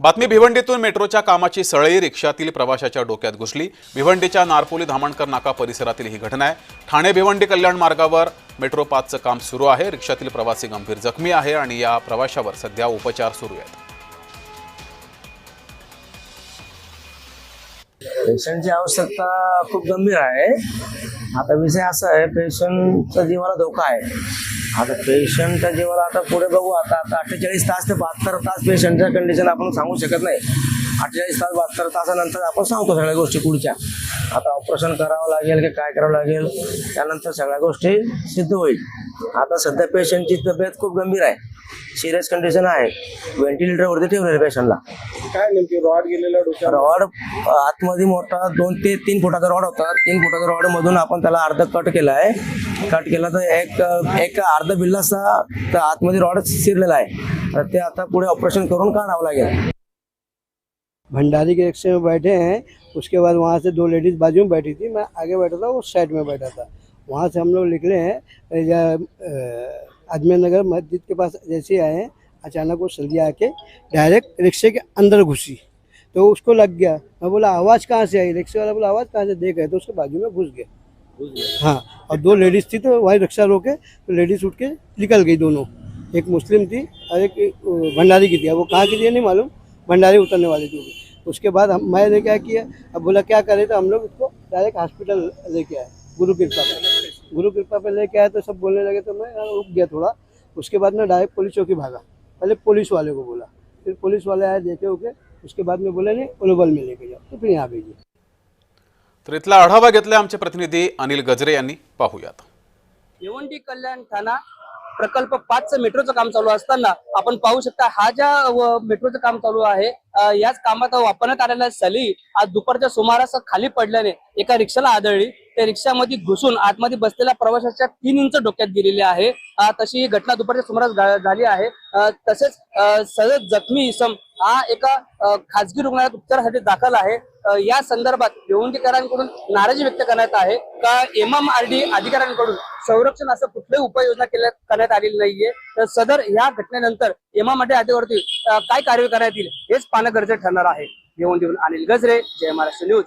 बातमी भिवंडीतून मेट्रोच्या कामाची सळई रिक्षातील प्रवाशाच्या डोक्यात घुसली. भिवंडीच्या नारपोली धामणकर नाका परिसरातील ही घटना आहे. ठाणे भिवंडी कल्याण मार्गावर मेट्रो पाचचं काम सुरू आहे. रिक्षातील प्रवासी गंभीर जखमी आहे आणि या प्रवाशावर सध्या उपचार सुरू आहेत. पेशंटची आवश्यकता खूप गंभीर आहे. आता विषय असा आहे पेशंटचा जीवाला धोका आहे. आता पेशंटच्या जीवाला आता पुढे बघू आता आता अठ्ठेचाळीस तास ते बहात्तर तास पेशंटच्या कंडिशन आपण सांगू शकत नाही. अठ्ठेचाळीस तास बहात्तर तासानंतर आपण सांगतो सगळ्या गोष्टी पुढच्या. आता ऑपरेशन करावं लागेल की काय करावं लागेल त्यानंतर सगळ्या गोष्टी सिद्ध होईल. आता सध्या पेशंटची तब्येत खूप गंभीर आहे. सिरियस कंडिशन आहे. व्हेंटिलेटरवरती ठेवलेलं पेशंटला काय नेमकी रॉड गेलेला रॉड आतमध्ये मोठा दोन ते तीन फुटाचा रॉड होता. तीन फुटाचा रॉड मधून आपण त्याला अर्ध कट केला आहे. कट केला तर एक एक अर्ध तर आतमध्ये रॉड शिरलेला आहे. तर ते आता पुढे ऑपरेशन करून काढावं लागेल. भंडारी के रिक्शे में बैठे हैं। उसके बाद वहाँ से दो लेडीज़ बाजू में बैठी थी। मैं आगे बैठा था वो साइड में बैठा था। वहाँ से हम लोग निकले हैं। अजमेर नगर मस्जिद के पास जैसे ही आए हैं अचानक वो सल्दी आके डायरेक्ट रिक्शे के अंदर घुसी। तो उसको लग गया। मैं बोला आवाज़ कहाँ से आई? रिक्शे वाला बोला आवाज़ कहाँ से? देख रहे तो उसके बाजू में घुस गया हाँ और दो लेडीज़ थी तो वही रिक्शा रोके तो लेडीज़ उठ के निकल गई दोनों। एक मुस्लिम थी और एक भंडारी की थी। वो कहाँ की थी नहीं मालूम। भंडारी उतरने वाली थी वो। उसके बाद हम मैंने क्या किया अब बोला क्या करें? तो हम लोग उसको डायरेक्ट हॉस्पिटल लेके आए गुरु कृपा पे। गुरु कृपा पे लेके आए तो सब बोलने लगे तो मैं रुक गया थोड़ा। उसके बाद मैं डायरेक्ट पुलिस चौकी भागा। पहले पुलिस वाले को बोला। फिर पुलिस वाले आए देखे उके उसके बाद में बोले नहीं उलोबल में लेके जाओ। तो फिर यहाँ भेजिए तर इथला आढावा घेतला आमचे प्रतिनिधी अनिल गजरे यांनी. पाहूयात. भिवंडी कल्याण ठाणा प्रकल्प पाचचं मेट्रोचं काम चालू असताना आपण पाहू शकता हा ज्या मेट्रोचं काम चालू आहे याच कामात वापरण्यात आलेल्या सली आज दुपारच्या सुमारास खाली पडल्याने एका रिक्षाला आदळली. त्या रिक्षामध्ये घुसून आतमध्ये बसलेल्या प्रवाशाच्या तीन इंच डोक्यात गेलेली आहे. तशी ही घटना दुपारच्या सुमारास झाली आहे. तसेच अ, सहज जखमी इसम हा एका खासगी रुग्णालयात उपचारासाठी दाखल आहे. या संदर्भात भिवंडीकरांकडून नाराजी व्यक्त करण्यात आहे. का एम एम आर डी अधिकाऱ्यांकडून संरक्षण असं कुठल्याही उपाययोजना केल्या करण्यात आलेली नाहीये. तर सदर या घटनेनंतर एम एम काय कार्य करण्यात येईल हेच पाहणं गरजेचं ठरणार आहे. भिवंडीहून अनिल गजरे जय महाराष्ट्र न्यूज.